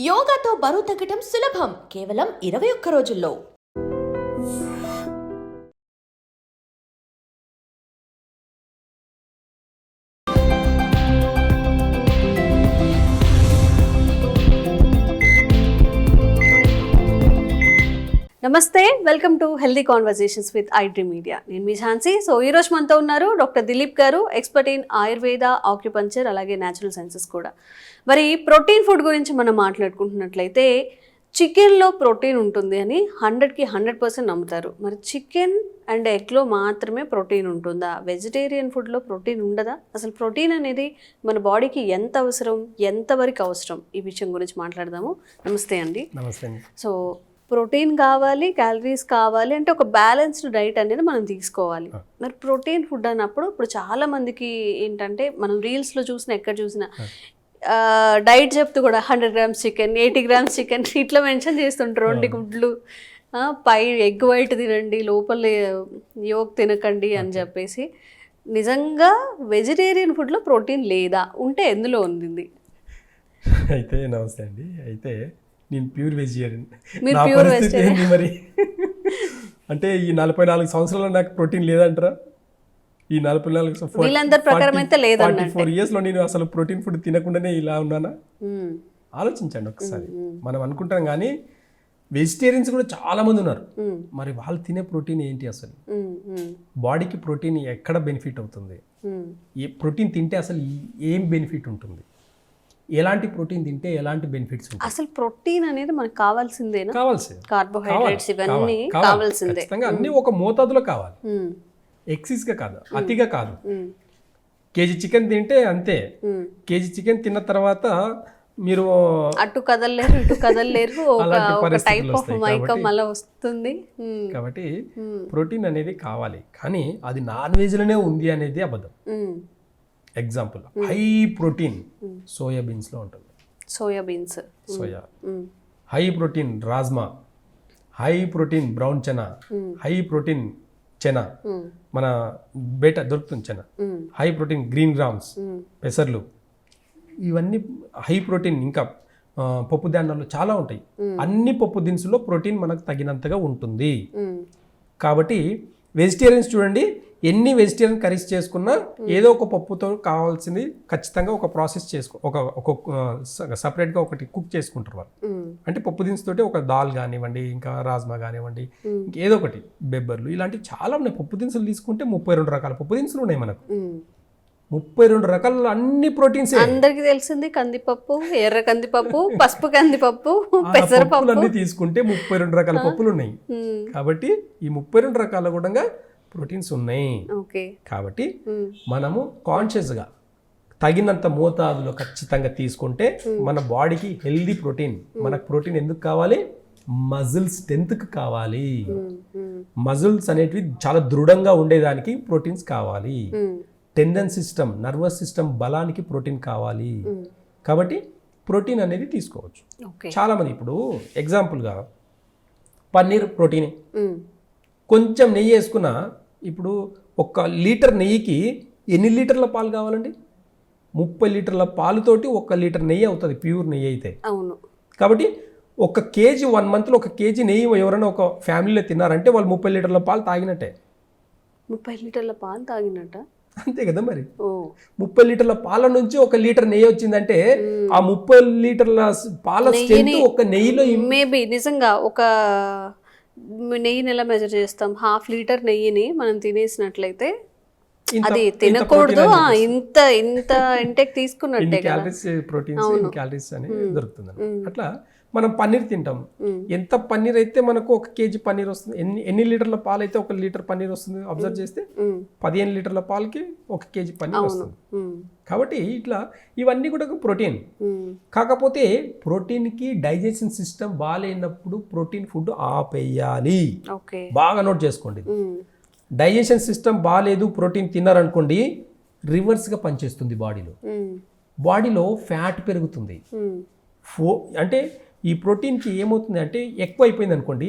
యోగాతో బరువు తగ్గటం సులభం. కేవలం ఇరవై ఒక్క రోజుల్లో. నమస్తే welcome to healthy conversations with iDream media నేను మీ ఝాన్సీ. సో ఈ రోజు మనతో ఉన్నారు డాక్టర్ దిలీప్ గారు ఎక్స్పర్ట్ ఇన్ ఆయుర్వేద ఆక్యుపంచర్ అలాగే న్యాచురల్ సైన్సెస్ కూడా. మరి ప్రోటీన్ ఫుడ్ గురించి మనం మాట్లాడుకుంటున్నట్లయితే చికెన్లో ప్రోటీన్ ఉంటుంది అని హండ్రెడ్కి హండ్రెడ్ పర్సెంట్ నమ్ముతారు. మరి చికెన్ అండ్ ఎగ్లో మాత్రమే ప్రోటీన్ ఉంటుందా? వెజిటేరియన్ ఫుడ్లో ప్రోటీన్ ఉండదా? అసలు ప్రోటీన్ అనేది మన బాడీకి ఎంత అవసరం? ఎంతవరకు అవసరం? ఈ విషయం గురించి మాట్లాడదాము. నమస్తే అండి. నమస్తే అండి. సో ప్రోటీన్ కావాలి క్యాలరీస్ కావాలి అంటే ఒక బ్యాలెన్స్డ్ డైట్ అనేది మనం తీసుకోవాలి. మరి ప్రోటీన్ ఫుడ్ అన్నప్పుడు ఇప్పుడు చాలా మందికి ఏంటంటే మనం రీల్స్లో చూసిన ఎక్కడ చూసినా డైట్ చెప్తూ కూడా hundred grams chicken eighty grams chicken ఇట్లా మెన్షన్ చేస్తుంటారు. రెండు గుడ్లు పై ఎగ్ వైట్ తినండి లోపల యోగ్ తినకండి అని చెప్పేసి నిజంగా వెజిటేరియన్ ఫుడ్లో ప్రోటీన్ లేదా? ఉంటే ఎందులో ఉంది అయితే నమస్తే అండి. అయితే నేను ప్యూర్ వెజిటేరియన్ మీరు నా పరిస్థితి. ఏంటి మరి అంటే ఈ నలభై నాలుగు సంవత్సరాలు నాకు ప్రోటీన్ లేదంటారా ఈ నలభై నాలుగు లేదన్నట్టే. ఫోర్ ఇయర్స్లో నేను అసలు ప్రోటీన్ ఫుడ్ తినకుండానే ఇలా ఉన్నానా. ఆలోచించండి ఒకసారి మనం అనుకుంటాం కానీ వెజిటేరియన్స్ కూడా చాలా మంది ఉన్నారు. మరి వాళ్ళు తినే ప్రోటీన్ ఏంటి అసలు. బాడీకి ప్రోటీన్ ఎక్కడ బెనిఫిట్ అవుతుంది. ఏ ప్రోటీన్ తింటే అసలు ఏం బెనిఫిట్ ఉంటుంది ఎలాంటి ప్రోటీన్ తింటే ఎలాంటి బెనిఫిట్స్ అసలు ప్రోటీన్ అనేది మనకు కావాల్సిందేనా కావాల్సి కార్బోహైడ్రేట్స్ ఇవన్నీ కావాలి, కావాలి. కావాల్సిందే. ఖచ్చితంగా అన్ని ఒక మోతాదులో కావాలి. మ్మ్. ఎక్సెస్గా కాదు అతిగా కాదు. కేజీ చికెన్ తింటే అంతే. కేజీ చికెన్ తిన్న తర్వాత మీరు అటు కదలలేరు ఇటు కదలలేరు. ఒక టైప్ ఆఫ్ మైకం అలా వస్తుంది. కాబట్టి. ప్రోటీన్ అనేది కావాలి. కానీ అది నాన్ వెజ్లోనే ఉంది అనేది అబద్ధం. ఎగ్జాంపుల్ హై ప్రోటీన్ సోయా బీన్స్లో ఉంటుంది. Soya beans soya. High protein rajma high protein brown chana high protein chana. మన బేట దొరుకుతుంది chana. High protein green grams. పెసర్లు. ఇవన్నీ హై ప్రోటీన్ ఇంకా పప్పు ధాన్యాలు చాలా ఉంటాయి. అన్ని పప్పు దినుసుల్లో ప్రోటీన్ మనకు తగినంతగా ఉంటుంది. మ్మ్. కాబట్టి వెజిటేరియన్స్ చూడండి ఎన్ని వెజిటేరియన్ కర్రీస్ చేసుకున్నా ఏదో ఒక పప్పుతో కావాల్సింది ఖచ్చితంగా ఒక ప్రాసెస్ చేసుకో ఒక ఒక సపరేట్గా ఒకటి కుక్ చేసుకుంటారు వాళ్ళు. అంటే పప్పు దినుసుతోటి ఒక దాల్ కానివ్వండి ఇంకా రాజ్మా కానివ్వండి ఏదో ఒకటి బెబ్బర్లు ఇలాంటివి చాలా ఉన్నాయి. పప్పు దినుసులు తీసుకుంటే ముప్పై రెండు రకాల పప్పు దినుసులు ఉన్నాయి మనకు. ముప్పై రెండు రకాల అన్ని ప్రోటీన్స్ అందరికి తెలిసింది కందిపప్పు ఎర్ర కందిపప్పు పసుపు కందిపప్పు పెసరపప్పు. పప్పులన్నీ తీసుకుంటే ముప్పై రెండు రకాల పప్పులు ఉన్నాయి. కాబట్టి ఈ ముప్పై రెండు రకాల కూడా ప్రోటీన్స్ ఉన్నాయి. కాబట్టి. మనము కాన్షియస్గా తగినంత మోతాదులో ఖచ్చితంగా తీసుకుంటే మన బాడీకి హెల్దీ ప్రోటీన్. మనకు ప్రోటీన్ ఎందుకు కావాలి? మజిల్ స్ట్రెంత్కి కావాలి. మజిల్స్ అనేటివి చాలా దృఢంగా ఉండేదానికి ప్రోటీన్స్ కావాలి. టెండన్ సిస్టమ్ నర్వస్ సిస్టమ్ బలానికి ప్రోటీన్ కావాలి. కాబట్టి ప్రోటీన్ అనేది తీసుకోవచ్చు. చాలామంది ఇప్పుడు ఎగ్జాంపుల్గా పన్నీర్ ప్రోటీన్. కొంచెం నెయ్యి వేసుకున్న ఇప్పుడు ఒక లీటర్ నెయ్యికి ఎన్ని లీటర్ల పాలు కావాలండి? ముప్పై లీటర్ల పాలుతోటి ఒక లీటర్ నెయ్యి అవుతుంది ప్యూర్ నెయ్యి అయితే. అవును. కాబట్టి ఒక కేజీ వన్ మంత్లో ఒక కేజీ నెయ్యి ఎవరైనా ఒక ఫ్యామిలీలో తిన్నారంటే వాళ్ళు ముప్పై లీటర్ల పాలు తాగినట్టే. ముప్పై లీటర్ల పాలు తాగినట్ట? అంతే కదా మరి. ముప్పై లీటర్ల పాల నుంచి ఒక లీటర్ నెయ్యి వచ్చిందంటే ఆ ముప్పై లీటర్ల పాల స్ట్రెంత్ ఒక నెయ్యిలో మేబీ నిజంగా ఒక నెయ్యిని ఎలా మెజర్ చేస్తాం. హాఫ్ లీటర్ నెయ్యిని మనం తినేసినట్లయితే అది తినకూడదు. ఇంత ఇంత ఇంటెక్ తీసుకున్నట్టే కదా. ప్రోటీన్స్ క్యాలరీస్ అని దొరుకుతుంది అట్లా మనం పన్నీర్ తింటాం ఎంత పన్నీర్ అయితే మనకు ఒక కేజీ పన్నీర్ వస్తుంది ఎన్ని ఎన్ని లీటర్ల పాలు అయితే ఒక లీటర్ పన్నీర్ వస్తుంది అబ్జర్వ్ చేస్తే. పదిహేను లీటర్ల పాలకి ఒక కేజీ పన్నీర్ వస్తుంది. కాబట్టి ఇట్లా ఇవన్నీ కూడా ప్రోటీన్. కాకపోతే ప్రోటీన్కి డైజెషన్ సిస్టమ్ బాగాలేనప్పుడు ప్రోటీన్ ఫుడ్ ఆపేయాలి బాగా నోట్ చేసుకోండి. డైజెషన్ సిస్టమ్ బాగాలేదు ప్రోటీన్ తిన్నారనుకోండి రివర్స్గా పనిచేస్తుంది బాడీలో. బాడీలో ఫ్యాట్ పెరుగుతుంది. ఫో అంటే ఈ ప్రోటీన్కి ఏమవుతుంది అంటే ఎక్కువ అయిపోయింది అనుకోండి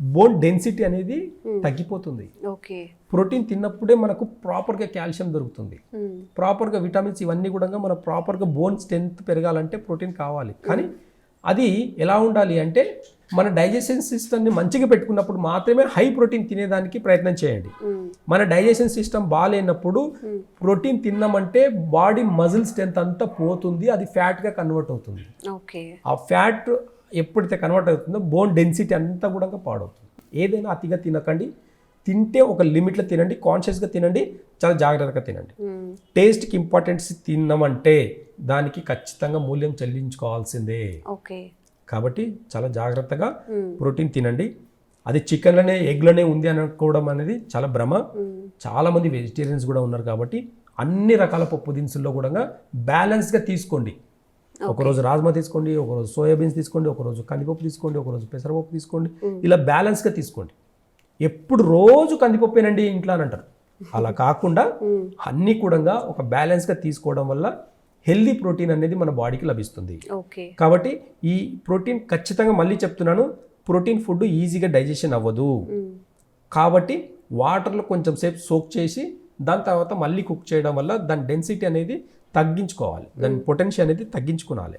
బోన్ డెన్సిటీ అనేది తగ్గిపోతుంది. ఓకే ప్రోటీన్ తిన్నప్పుడే మనకు ప్రాపర్గా కాల్షియం దొరుకుతుంది. మ్మ్. ప్రాపర్గా విటమిన్స్ ఇవన్నీ కూడా మన ప్రాపర్గా బోన్ స్ట్రెంత్ పెరగాలంటే ప్రోటీన్ కావాలి. కానీ అది ఎలా ఉండాలి అంటే మన డైజెషన్ సిస్టమ్ని మంచిగా పెట్టుకున్నప్పుడు మాత్రమే హై ప్రోటీన్ తినేదానికి ప్రయత్నం చేయండి. మన డైజెషన్ సిస్టమ్ బాగాలేనప్పుడు ప్రోటీన్ తిన్నామంటే బాడీ మజిల్ స్ట్రెంత్ అంతా పోతుంది అది ఫ్యాట్గా కన్వర్ట్ అవుతుంది. ఆ ఫ్యాట్ ఎప్పుడైతే కన్వర్ట్ అవుతుందో బోన్ డెన్సిటీ అంతా కూడా పాడవుతుంది. ఏదైనా అతిగా తినకండి తింటే ఒక లిమిట్లో తినండి కాన్షియస్గా తినండి చాలా జాగ్రత్తగా తినండి. టేస్ట్కి ఇంపార్టెన్స్ తిన్నామంటే దానికి ఖచ్చితంగా మూల్యం చెల్లించుకోవాల్సిందే. ఓకే. కాబట్టి చాలా జాగ్రత్తగా. ప్రోటీన్ తినండి. అది చికెన్లోనే ఎగ్లోనే ఉంది అనుకోవడం అనేది చాలా భ్రమ. చాలామంది వెజిటేరియన్స్ కూడా ఉన్నారు కాబట్టి అన్ని రకాల పప్పు దినుసుల్లో కూడా బ్యాలెన్స్గా తీసుకోండి. ఒకరోజు రాజ్మా తీసుకోండి ఒకరోజు సోయాబీన్స్ తీసుకోండి ఒకరోజు కందిపప్పు తీసుకోండి ఒకరోజు పెసరపప్పు తీసుకోండి. ఇలా బ్యాలెన్స్గా తీసుకోండి. ఎప్పుడు రోజు కందిపప్పేనండి ఇంట్లో అని అంటారు. అలా కాకుండా అన్నీ కూడా ఒక బ్యాలెన్స్గా తీసుకోవడం వల్ల హెల్దీ ప్రోటీన్ అనేది మన బాడీకి లభిస్తుంది. కాబట్టి ఈ ప్రోటీన్ ఖచ్చితంగా మళ్ళీ చెప్తున్నాను ప్రోటీన్ ఫుడ్ ఈజీగా డైజెషన్ అవ్వదు. కాబట్టి వాటర్లో కొంచెం సేపు సోక్ చేసి దాని తర్వాత మళ్ళీ కుక్ చేయడం వల్ల దాని డెన్సిటీ అనేది తగ్గించుకోవాలి. దాని పొటెన్షియల్ అనేది తగ్గించుకోవాలి.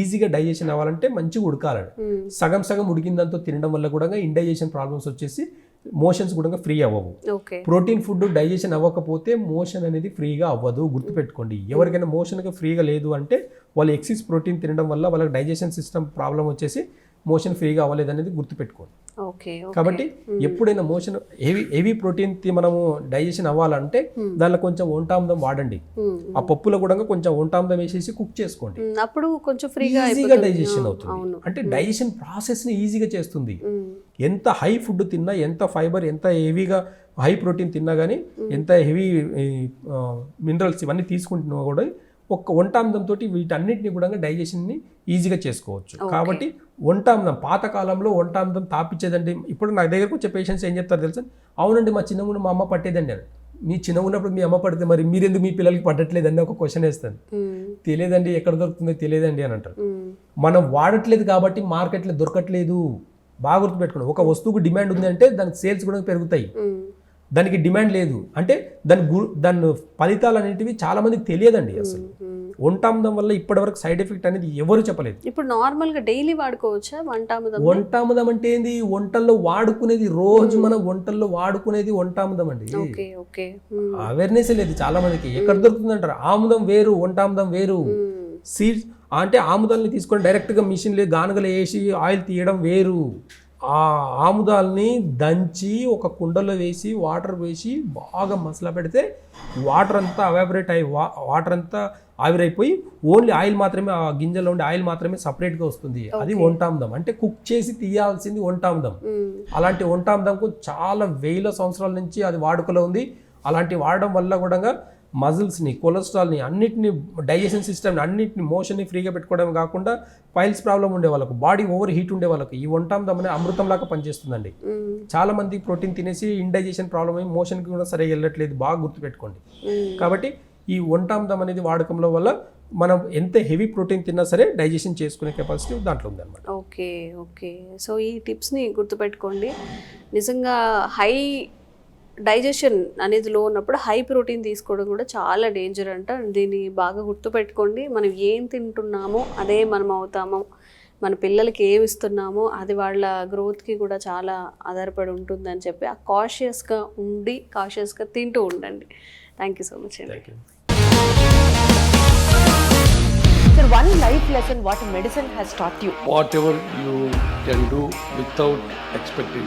ఈజీగా డైజెషన్ అవ్వాలంటే మంచిగా ఉడకాలి మ్మ్. సగం సగం ఉడికిందంతో తినడం వల్ల కూడా ఇండైజెషన్ ప్రాబ్లమ్స్ వచ్చేసి మోషన్స్ కూడా ఫ్రీ అవ్వవు. ప్రోటీన్ ఫుడ్ డైజెషన్ అవ్వకపోతే మోషన్ అనేది ఫ్రీగా అవ్వదు. గుర్తుపెట్టుకోండి. ఎవరికైనా మోషన్గా ఫ్రీగా లేదు అంటే వాళ్ళు ఎక్సిస్ ప్రోటీన్ తినడం వల్ల వాళ్ళకి డైజెషన్ సిస్టమ్ ప్రాబ్లం వచ్చేసి మోషన్ ఫ్రీగా అవ్వలేదు అనేది గుర్తుపెట్టుకోండి. కాబట్టి ఎప్పుడైనా మోషన్ హెవీ హెవీ ప్రోటీన్ తి- మనము డైజెషన్ అవ్వాలంటే దానిలో కొంచెం వంటాందం వాడండి. ఆ పప్పులో కూడా కొంచెం వంటాందం వేసేసి కుక్ చేసుకోండి. అప్పుడు కొంచెం ఫ్రీగా ఈజీగా. డైజెషన్ అవుతుంది. అంటే డైజెషన్ ప్రాసెస్ని ఈజీగా చేస్తుంది. ఎంత హై ఫుడ్ తిన్నా ఎంత ఫైబర్ ఎంత హెవీగా హై ప్రోటీన్ తిన్నా కానీ ఎంత హెవీ మినరల్స్ ఇవన్నీ తీసుకుంటున్నా కూడా ఒక్క వంటాందంతో వీటన్నిటిని కూడా డైజెషన్ని ఈజీగా చేసుకోవచ్చు. కాబట్టి వంటాందం పాతకాలంలో వంటాందం తాపిచ్చేదండి. ఇప్పుడు నా దగ్గరకు వచ్చే పేషెంట్స్ ఏం చెప్తారు తెలుసా? అవునండి మా చిన్నగుండి మా అమ్మ పట్టేదండి అని. మీ చిన్న ఉన్నప్పుడు మీ అమ్మ పడితే మరి మీరెందుకు మీ పిల్లలకి పట్టట్లేదండి ఒక క్వశ్చన్ వేస్తాను. తెలియదండి ఎక్కడ దొరుకుతుందో తెలియదండి అని అంటారు. మనం వాడట్లేదు కాబట్టి మార్కెట్లో దొరకట్లేదు. బాగా గుర్తుపెట్టుకోండి. ఒక వస్తువుకు డిమాండ్ ఉంది అంటే దానికి సేల్స్ కూడా పెరుగుతాయి. దానికి డిమాండ్ లేదు. అంటే దాని గు దాని ఫలితాలు అనేటివి చాలా మందికి తెలియదండి అసలు. మ్మ్. వంటామదం వల్ల ఇప్పటివరకు సైడ్ ఎఫెక్ట్ అనేది ఎవరు చెప్పలేదు. ఇప్పుడు నార్మల్గా డైలీ వాడుకోవచ్చా వంటామదం వంటామదం అంటే ఏంది? వంటల్లో వాడుకునేది రోజు మనం వంటల్లో వాడుకునేది వంటామదం అండి. Okay okay. మ్మ్. అవేర్నెస్ లేదు చాలా మందికి ఎక్కడ దొరుకుతుంది అంటారు ఆముదం వేరు వంటామదం వేరు. సీడ్స్ అంటే ఆముదాలని తీసుకొని డైరెక్ట్గా మిషన్లో గానుగలు వేసి ఆయిల్ తీయడం వేరు. ఆ ఆముదాలని దంచి ఒక కుండలో వేసి వాటర్ వేసి బాగా మసలా పెడితే వాటర్ అంతా అవాబరేట్ అయ్యి వా వాటర్ అంతా ఆవిరైపోయి ఓన్లీ ఆయిల్ మాత్రమే ఆ గింజలో ఉండే ఆయిల్ మాత్రమే సపరేట్గా వస్తుంది. అది వంటాముదం అంటే కుక్ చేసి తీయాల్సింది వంటాముదం మ్మ్. అలాంటి వంటాముదంకు చాలా వేల సంవత్సరాల నుంచి అది వాడుకలో ఉంది. అలాంటి వాడడం వల్ల కూడా మజిల్స్ని కొలెస్ట్రాల్ని అన్నిటిని డైజెషన్ సిస్టమ్ని అన్నిటిని మోషన్ని ఫ్రీగా పెట్టుకోవడం కాకుండా పైల్స్ ప్రాబ్లం ఉండే వాళ్ళకు బాడీ ఓవర్ హీట్ ఉండే వాళ్ళకి ఈ వంటాముదం అనే అమృతంలాగా పనిచేస్తుందండి. చాలా మంది ప్రోటీన్ తినేసి ఇండైజెషన్ ప్రాబ్లం అయ్యి మోషన్కి కూడా సరిగా వెళ్ళట్లేదు బాగా గుర్తుపెట్టుకోండి. కాబట్టి ఈ వంటాముదం అనేది వాడకంలో వల్ల మనం ఎంత హెవీ ప్రోటీన్ తిన్నా సరే డైజెషన్ చేసుకునే కెపాసిటీ దాంట్లో ఉందన్నమాట. Okay okay. సో ఈ టిప్స్ని గుర్తుపెట్టుకోండి. నిజంగా హై డైజెషన్ అనేది లో ఉన్నప్పుడు హై ప్రోటీన్ తీసుకోవడం కూడా చాలా డేంజర్ అంట. దీన్ని బాగా గుర్తుపెట్టుకోండి. మనం ఏం తింటున్నామో అదే మనం అవుతామో. మన పిల్లలకి ఏమి ఇస్తున్నామో అది వాళ్ళ గ్రోత్కి కూడా చాలా ఆధారపడి ఉంటుందని చెప్పి ఆ కాషియస్గా ఉండి కాషియస్గా తింటూ ఉండండి. థ్యాంక్ యూ సో మచ్ అండి you one life lesson what medicine has taught you. whatever you can do without expecting.